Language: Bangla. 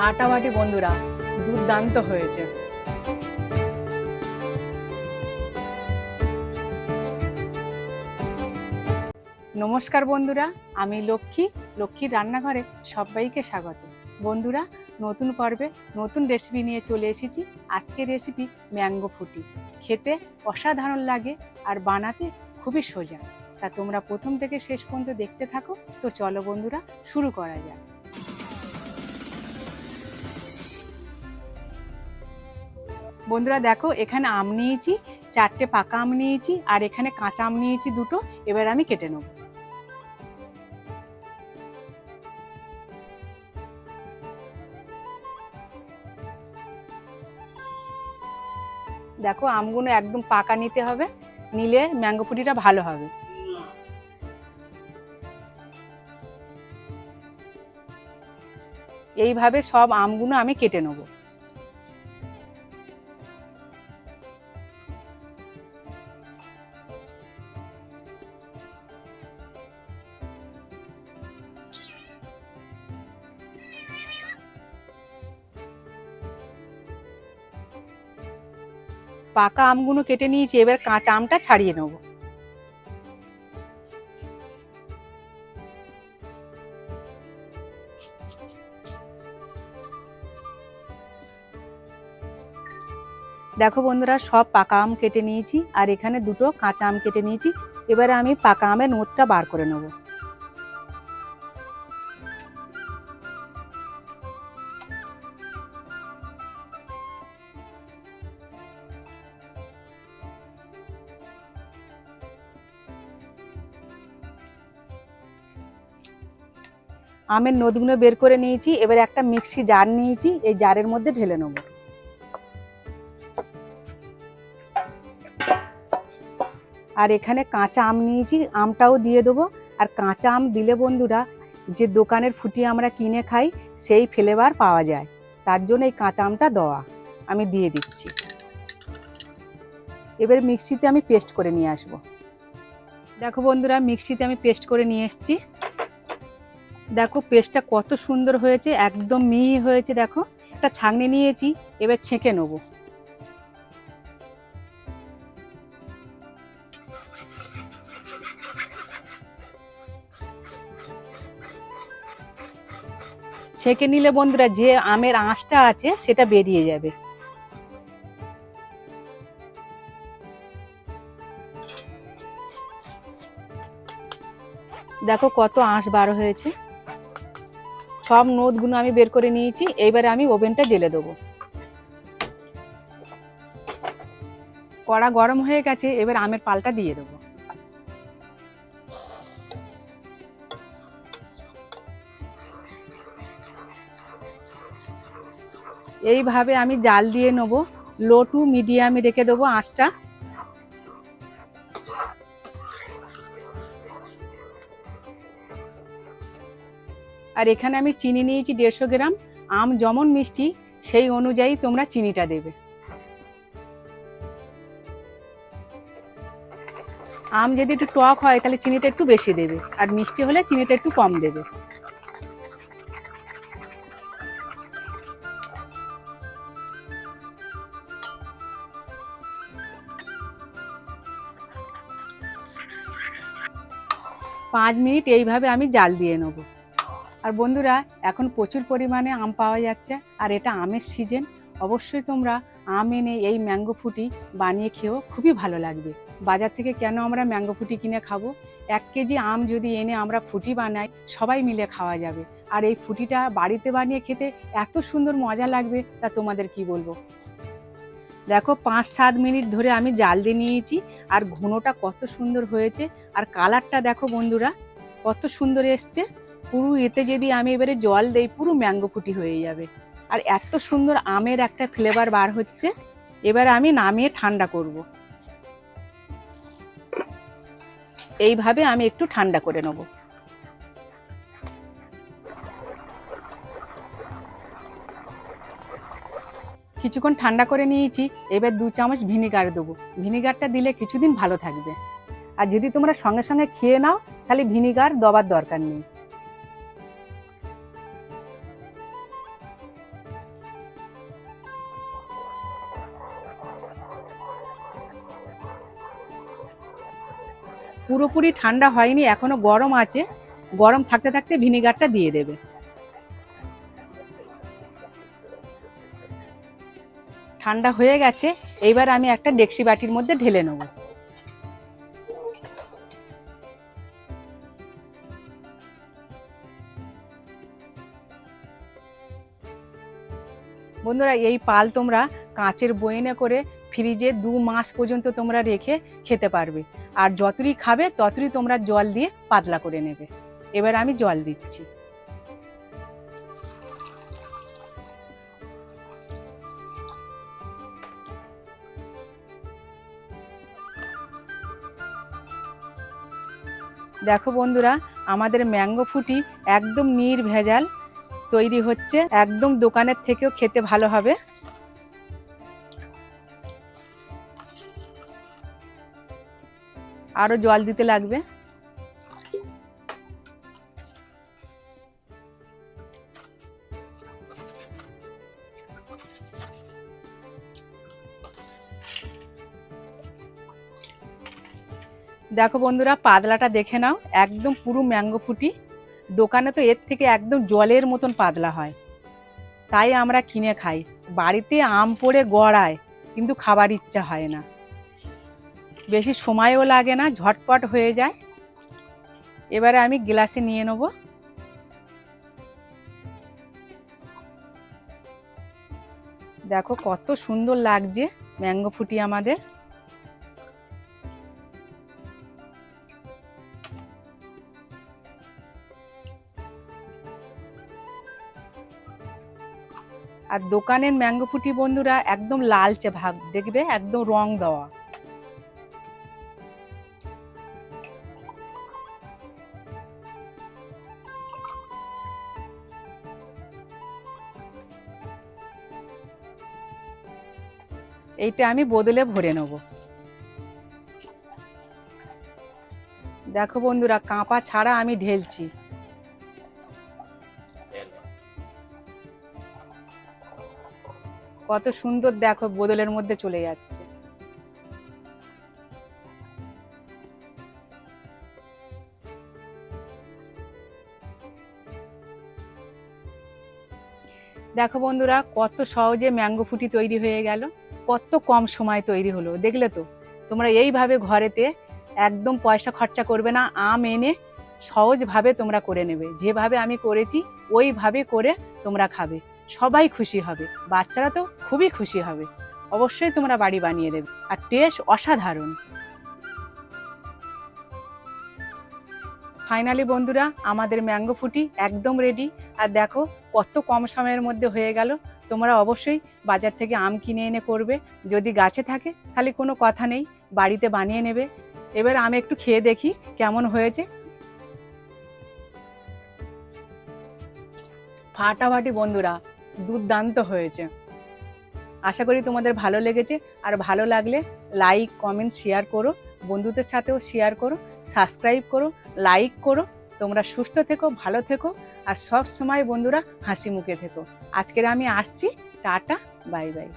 ফাটাফাটি বন্ধুরা দুর্দান্ত হয়েছে। নমস্কার বন্ধুরা, আমি লক্ষ্মী। লক্ষ্মীর রান্নাঘরে সবাইকে স্বাগত। বন্ধুরা, নতুন পর্বে নতুন রেসিপি নিয়ে চলে এসেছি। আজকের রেসিপি ম্যাঙ্গো ফুটি। খেতে অসাধারণ লাগে আর বানাতে খুবই সোজা। তা তোমরা প্রথম থেকে শেষ পর্যন্ত দেখতে থাকো। তো চলো বন্ধুরা, শুরু করা যাক। বন্ধুরা দেখো, এখানে আম নিয়েছি, চারটে পাকা আম নিয়েছি, আর এখানে কাঁচা আম নিয়েছি দুটো, এবার আমি কেটে নেব। দেখো, আমগুলো একদম পাকা নিতে হবে, নিলে ম্যাঙ্গো পুটিটা ভালো হবে। এইভাবে সব আমগুলো আমি কেটে নেব। পাকা আমগুলো কেটে নিয়েছি, এবার কাঁচা আমটা ছাড়িয়ে নেব। দেখো বন্ধুরা, সব পাকা আম কেটে নিয়েছি, আর এখানে দুটো কাঁচা আম কেটে নিয়েছি। এবারে আমি পাকা আমের নোটটা বার করে নেব। আমের নদগুলো বের করে নিয়েছি, এবার একটা মিক্সি জার নিয়েছি, এই জারের মধ্যে ঢেলে নেব। আর এখানে কাঁচা আম নিয়েছি, আমটাও দিয়ে দেবো। আর কাঁচা আম দিলে বন্ধুরা, যে দোকানের ফুটি আমরা কিনে খাই, সেই ফ্লেভার পাওয়া যায়। তার জন্য এই কাঁচা আমটা দেওয়া, আমি দিয়ে দিচ্ছি। এবার মিক্সিতে আমি পেস্ট করে নিয়ে আসব। দেখো বন্ধুরা, মিক্সিতে আমি পেস্ট করে নিয়ে এসেছি। দেখো, পেস্টটা কত সুন্দর হয়েছে, একদম মিহি হয়েছে, দেখো। একটা ছাঁকনি নিয়েছি, এবার ছেঁকে নেব। ছেঁকে নিলে বন্ধুরা, যে আমের আঁশটা আছে, সেটা বেরিয়ে যাবে। দেখো কত আঁশ বার হয়েছে। সব নোদগুলো আমি বের করে নিয়েছি, এইবারে আমি ওভেনটা জেলে দেবো। কড়া গরম হয়ে গেছে, এবার আমের পালটা দিয়ে দেবো। এইভাবে আমি জাল দিয়ে নেব, লো টু মিডিয়ামে রেখে দেবো আঁচটা। আর এখানে আমি চিনি নিয়েছি দেড়শো গ্রাম, আম যেমন মিষ্টি, সেই অনুযায়ী তোমরা চিনিটা দেবে। আম যদি একটু টক হয়, তাহলে চিনিটা একটু বেশি দেবে, আর মিষ্টি হলে চিনিটা একটু কম দেবে। পাঁচ মিনিট এইভাবে আমি জাল দিয়ে নেব। আর বন্ধুরা, এখন প্রচুর পরিমাণে আম পাওয়া যাচ্ছে, আর এটা আমের সিজন অবশ্যই তোমরা আম এনে এই ম্যাঙ্গো ফুটি বানিয়ে খেয়েও খুবই ভালো লাগবে। বাজার থেকে কেন আমরা ম্যাঙ্গো ফুটি কিনে খাব? এক কেজি আম যদি এনে আমরা ফুটি বানাই, সবাই মিলে খাওয়া যাবে। আর এই ফুটিটা বাড়িতে বানিয়ে খেতে এত সুন্দর মজা লাগবে, তা তোমাদের কি বলব? দেখো, পাঁচ সাত মিনিট ধরে আমি জাল দিয়ে নিয়েছি, আর ঘুনোটা কত সুন্দর হয়েছে। আর কালারটা দেখো বন্ধুরা, কত সুন্দর এসছে। পুরো এতে যদি আমি এবারে জল দেই, পুরো ম্যাঙ্গো ফুটি হয়ে যাবে। আর এত সুন্দর আমের একটা ফ্লেভার বার হচ্ছে, এবার আমি নামিয়ে ঠান্ডা করব। এইভাবে আমি একটু ঠান্ডা করে নেব। কিছুক্ষণ ঠান্ডা করে নিয়েছি, এবার দু চামচ ভিনিগার দেবো। ভিনিগারটা দিলে কিছুদিন ভালো থাকবে। আর যদি তোমরা সঙ্গে সঙ্গে খেয়ে নাও, তাহলে ভিনিগার দেওয়ার দরকার নেই। পুরোপুরি ঠান্ডা হয়নি, এখনও গরম আছে। গরম থাকতে থাকতে ভিনিগারটা দিয়ে দেবে। ঠান্ডা হয়ে গেছে, এইবার আমি একটা ডেক্সি বাটির মধ্যে ঢেলে নেব। বন্ধুরা, এই পাল তোমরা কাঁচের বয়নে করে ফ্রিজে দু মাস পর্যন্ত তোমরা রেখে খেতে পারবে। আর যতই খাবে, ততই তোমরা জল দিয়ে পাতলা করে নেবে। এবার আমি জল দিচ্ছি। দেখো বন্ধুরা, আমাদের ম্যাঙ্গো ফুটি একদম নির্ভেজাল, তৈরি হচ্ছে, একদম দোকানের থেকেও খেতে ভালো হবে। আরও জল দিতে লাগবে। দেখো বন্ধুরা, পাতলাটা দেখে নাও, একদম পুরো ম্যাঙ্গো ফুটি। দোকানে তো এর থেকে একদম জলের মতন পাতলা হয়। তাই আমরা কিনে খাই। বাড়িতে আম পড়ে গড়ায়, কিন্তু খাবার ইচ্ছা হয় না। বেশি সময়ও লাগে না, ঝটপট হয়ে যায়। এবারে আমি গ্লাসে নিয়ে নেব। দেখো কত সুন্দর লাগছে ম্যাঙ্গো ফুটি আমাদের। আর দোকানের ম্যাঙ্গো ফুটি বন্ধুরা একদম লালচে ভাব, দেখবে? একদম রং দেওয়া। এইটা আমি বদলে ভরে নেব। দেখো বন্ধুরা, কাঁপা ছাড়া আমি ঢেলছি। কত সুন্দর দেখো বোতলের মধ্যে চলে যাচ্ছে। দেখো বন্ধুরা, কত সহজে ম্যাঙ্গো ফুটি তৈরি হয়ে গেল। কত কম সময় তৈরি হলো, দেখলে তো? তোমরা এইভাবে ঘরেতে একদম পয়সা খরচা করবে না, আম এনে সহজভাবে তোমরা করে নেবে। যেভাবে আমি করেছি, ওইভাবে করে তোমরা খাবে। সবাই খুশি হবে, বাচ্চারা তো খুবই খুশি হবে। অবশ্যই তোমরা বাড়ি বানিয়ে দেবে। আর টেস্ট অসাধারণ। ফাইনালি বন্ধুরা, আমাদের ম্যাঙ্গো ফুটি একদম রেডি আর দেখো, কত কম সময়ের মধ্যে হয়ে গেল। তোমরা অবশ্যই বাজার থেকে আম কিনে এনে করবে। যদি গাছে থাকে, তাহলে কোনো কথা নেই, বাড়িতে বানিয়ে নেবে। এবার আমি একটু খেয়ে দেখি কেমন হয়েছে। ফাটাফাটি বন্ধুরা, দুর্দান্ত হয়েছে। আশা করি তোমাদের ভালো লেগেছে। আর ভালো লাগলে লাইক কমেন্ট শেয়ার করো। বন্ধুদের সাথেও শেয়ার করো। সাবস্ক্রাইব করো, লাইক করো, তোমরা সুস্থ থেকো, ভালো থেকো, আর সব সময় বন্ধুরা হাসি মুখে থেকো। আজকের আমি আসছি, টাটা, বাই বাই।